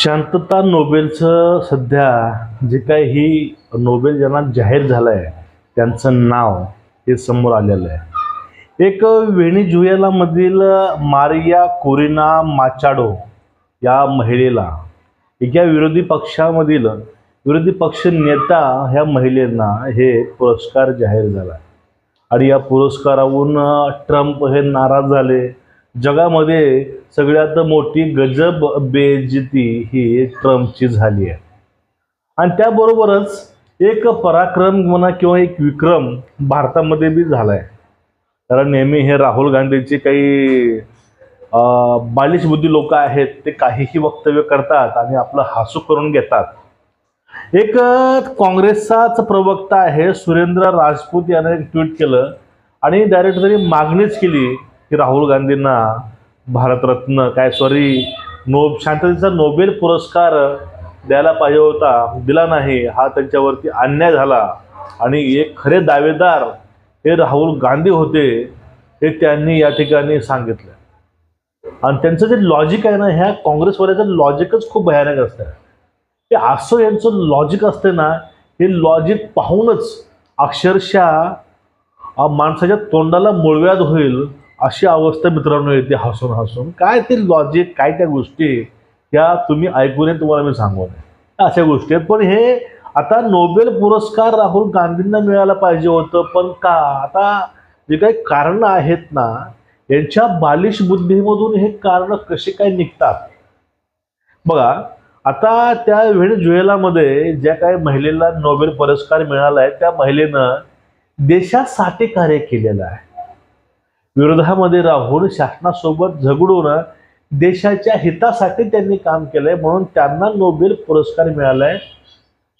शांतता नोबेलचं सध्या जे काही ही नोबेल ज्यांना जाहीर झालं आहे त्यांचं नाव हे समोर आलेलं आहे. एक व्हेनेझुएलामधील मारिया कोरिना माचाडो या महिलेला एका विरोधी पक्षामधील विरोधी पक्ष नेता ह्या महिलेंना हे पुरस्कार जाहीर झाला. आणि या पुरस्कारावरून ट्रम्प हे नाराज झाले. जगामध्ये सगळ्यात मोठी गजब बेइज्जती ही ट्रम्पची झाली आहे. आणि त्याबरोबरच एक पराक्रम म्हणा किंवा एक विक्रम भारतामध्ये बी झाला आहे कारण नेहमी हे राहुल गांधीचे काही बालिशबुद्धी बालिश बुद्धी लोक आहेत ते काहीही वक्तव्य करतात आणि आपलं हासू करून घेतात. एक काँग्रेसचाच प्रवक्ता आहे सुरेंद्र राजपूत याने एक ट्विट केलं आणि डायरेक्ट त्यांनी मागणीच केली की राहुल गांधींना भारतरत्न काय सॉरी नो शांततेचा नोबेल पुरस्कार द्यायला पाहिजे होता दिला नाही हा त्यांच्यावरती अन्याय झाला. आणि एक खरे दावेदार हे राहुल गांधी होते हे त्यांनी या ठिकाणी सांगितलं. आणि त्यांचं जे लॉजिक आहे ना ह्या काँग्रेसवाल्याचं लॉजिकच खूप भयानक असतं. ते असं यांचं लॉजिक असते ना हे लॉजिक पाहूनच अक्षरशः माणसाच्या तोंडाला मुळव्याध होईल अशी अवस्था मित्रांनो येते हसून हसून. काय ते लॉजिक काय त्या गोष्टी त्या तुम्ही ऐकू नये तुम्हाला मी सांगू नये अशा गोष्टी आहेत. पण हे आता नोबेल पुरस्कार राहुल गांधींना मिळायला पाहिजे होतं पण का? आता जे काही कारणं आहेत ना यांच्या बालिश बुद्धीमधून हे कारणं कसे काय निघतात? बघा आता त्या व्हेनेझुएलामध्ये ज्या काही महिलेला नोबेल पुरस्कार मिळाला आहे त्या महिलेनं देशासाठी कार्य केलेलं आहे. विरोधामध्ये राहून शासनासोबत झगडून देशाच्या हितासाठी त्यांनी काम केलंय म्हणून त्यांना नोबेल पुरस्कार मिळालाय.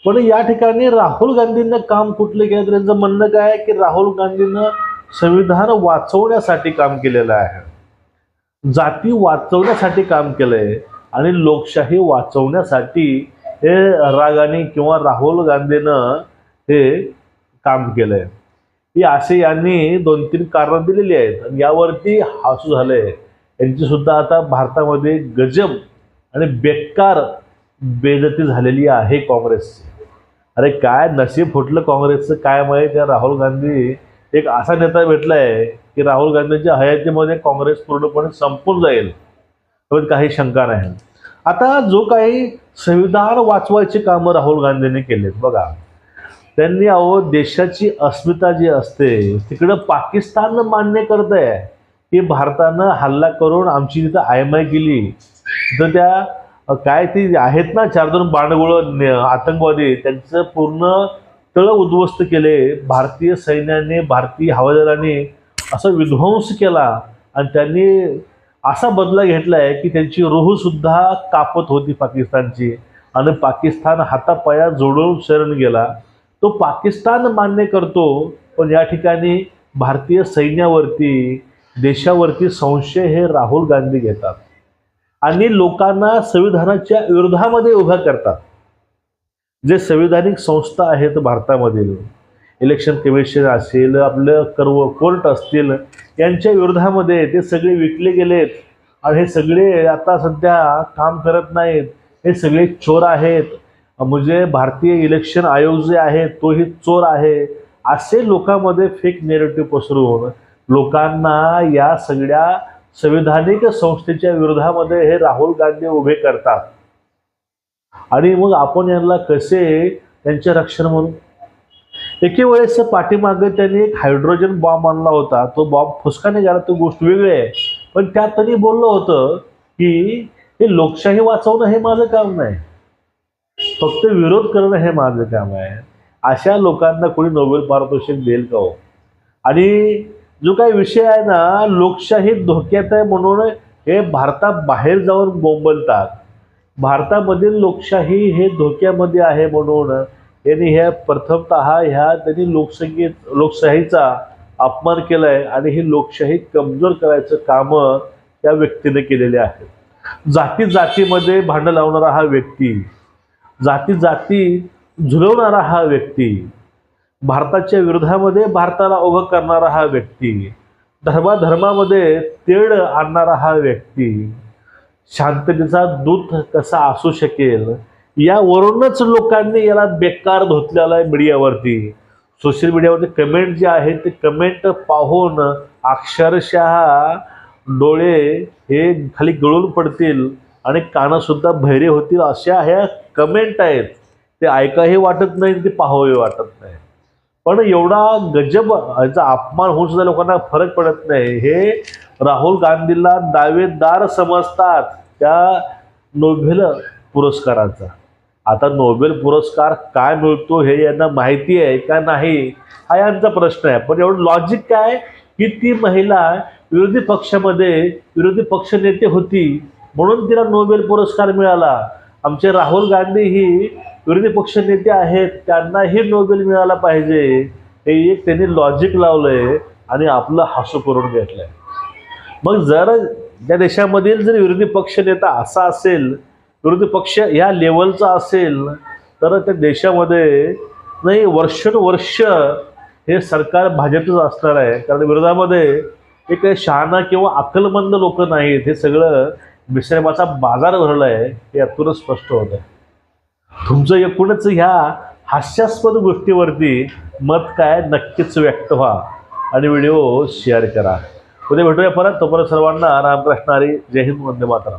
पण या ठिकाणी राहुल गांधींना काम कुठलं केलं तर त्यांचं म्हणणं काय आहे की राहुल गांधीनं संविधान वाचवण्यासाठी काम केलेलं आहे. जाती वाचवण्यासाठी काम केलंय आणि लोकशाही वाचवण्यासाठी हे रागाने किंवा राहुल गांधीनं हे काम केलंय. ही असे यांनी दोन तीन कारणं दिलेली आहेत. आणि यावरती हसू झालंय. यांची सुद्धा आता भारतामध्ये गजब आणि बेकार बेजती झालेली आहे काँग्रेसची. अरे काय नशीब फुटलं काँग्रेसचं? काय माहीत? त्या राहुल गांधी एक असा नेता भेटलाय की राहुल गांधींच्या हयातीमध्ये काँग्रेस पूर्णपणे संपून जाईल. काही शंका नाही. आता जो काही संविधान वाचवायची कामं राहुल गांधींनी केलेत बघा. त्यांनी अहो देशाची अस्मिता जी असते तिकडं पाकिस्तान मान्य करत आहे की भारतानं हल्ला करून आमची तिथं आयमाय केली तर त्या काय ती आहेत ना चार दोन बाणगुळ आतंकवादी त्यांचं पूर्ण तळ उद्ध्वस्त केले भारतीय सैन्याने भारतीय हवादलाने असा विध्वंस केला आणि त्यांनी असा बदला घेतलाय की त्यांची रोहसुद्धा कापत होती पाकिस्तानची. आणि पाकिस्तान हातापाया जोडून शरण गेला. तो पाकिस्तान मान्य करतो पण या ठिकाणी भारतीय सैन्यावरती देशावरती संशय हे राहुल गांधी घेतात. आणि लोकांना संविधानाच्या विरोधामध्ये उभा करतात. जे संविधानिक संस्था आहेत भारतामधील इलेक्शन कमिशन असेल आपलं कर्व कोर्ट असतील यांच्या विरोधामध्ये ते सगळे विकले गेलेत. आणि हे सगळे आता सध्या काम करत नाहीत. हे सगळे चोर आहेत. म्हणजे भारतीय इलेक्शन आयोग जे आहे तोही चोर आहे. असे लोकांमध्ये फेक नेरेटिव्ह पसरवून लोकांना या सगळ्या संविधानिक संस्थेच्या विरोधामध्ये हे राहुल गांधी उभे करतात. आणि मग आपण यांना कसे त्यांचे रक्षण म्हणून एके वेळेस पाठीमागे त्यांनी एक हायड्रोजन बॉम्ब आणला होता. तो बॉम्ब फुसका निघाला तो गोष्ट वेगळी आहे. पण त्यात त्यांनी बोललं होतं की हे लोकशाही वाचवणं हे माझं काम नाही. फक्त विरोध करणं हे माझं काम आहे. अशा लोकांना कोणी नोबेल पारितोषिक देईल का हो? आणि जो काही विषय आहे ना लोकशाही धोक्यात आहे म्हणून हे भारताबाहेर जाऊन बोंबलतात. भारतामधील लोकशाही हे धोक्यामध्ये आहे म्हणून यांनी ह्या प्रथमत ह्या त्यांनी लोकसंगीत लोकशाहीचा अपमान केलाय आणि ही लोकशाही कमजोर करायचं कामं त्या व्यक्तीने केलेले आहे जाती जातीमध्ये भांडं लावणारा हा व्यक्ती जाती जाती झुलवणारा हा व्यक्ती भारताच्या विरोधामध्ये भारताला उभं करणारा हा व्यक्ती धर्माधर्मामध्ये तेढ आणणारा हा व्यक्ती शांततेचा दूत कसा असू शकेल यावरूनच लोकांनी याला बेकार धोतलेला आहे मीडियावरती. सोशल मीडियावरती कमेंट जे आहेत ते कमेंट पाहून अक्षरशः डोळे हे खाली गळून पडतील. आणि कानंसुद्धा भैरे होतील अशा ह्या कमेंट आहेत. ते ऐकाही वाटत नाही ते पाहावे वाटत नाही. पण एवढा गजब याचा अपमान होऊन सुद्धा लोकांना फरक पडत नाही. हे राहुल गांधीला दावेदार समजतात त्या नोबेल पुरस्काराचा. आता नोबेल पुरस्कार काय मिळतो हे यांना माहिती आहे का नाही हा यांचा प्रश्न आहे. पण एवढं लॉजिक काय की ती महिला विरोधी पक्षामध्ये विरोधी पक्षनेते होती. म्हणून तिला नोबेल पुरस्कार मिळाला. आमचे राहुल गांधी ही विरोधी पक्ष नेते आहेत त्यांनाही नोबेल मिळाला पाहिजे. हे एक त्यांनी लॉजिक लावलंय आणि आपलं हसू करून घेतलंय. मग जर त्या देशामधील जर विरोधी पक्ष नेता असा असेल विरोधी पक्ष ह्या लेवलचा असेल तर त्या देशामध्ये नाही वर्षानुवर्ष हे सरकार भाजपचंच असणार आहे. कारण विरोधामध्ये एक शहाणा किंवा अक्कलमंद लोक नाहीत. हे सगळं मिश्रमाचा बाजार भरला आहे हे यातूनच स्पष्ट होत आहे. तुमचं एकूणच ह्या हास्यास्पद गोष्टीवरती मत काय नक्कीच व्यक्त व्हा आणि व्हिडिओ शेअर करा. उद्या भेटूया परत. तोपर्यंत सर्वांना रामकृष्ण हरी. जय हिंद. वंदे मातरम.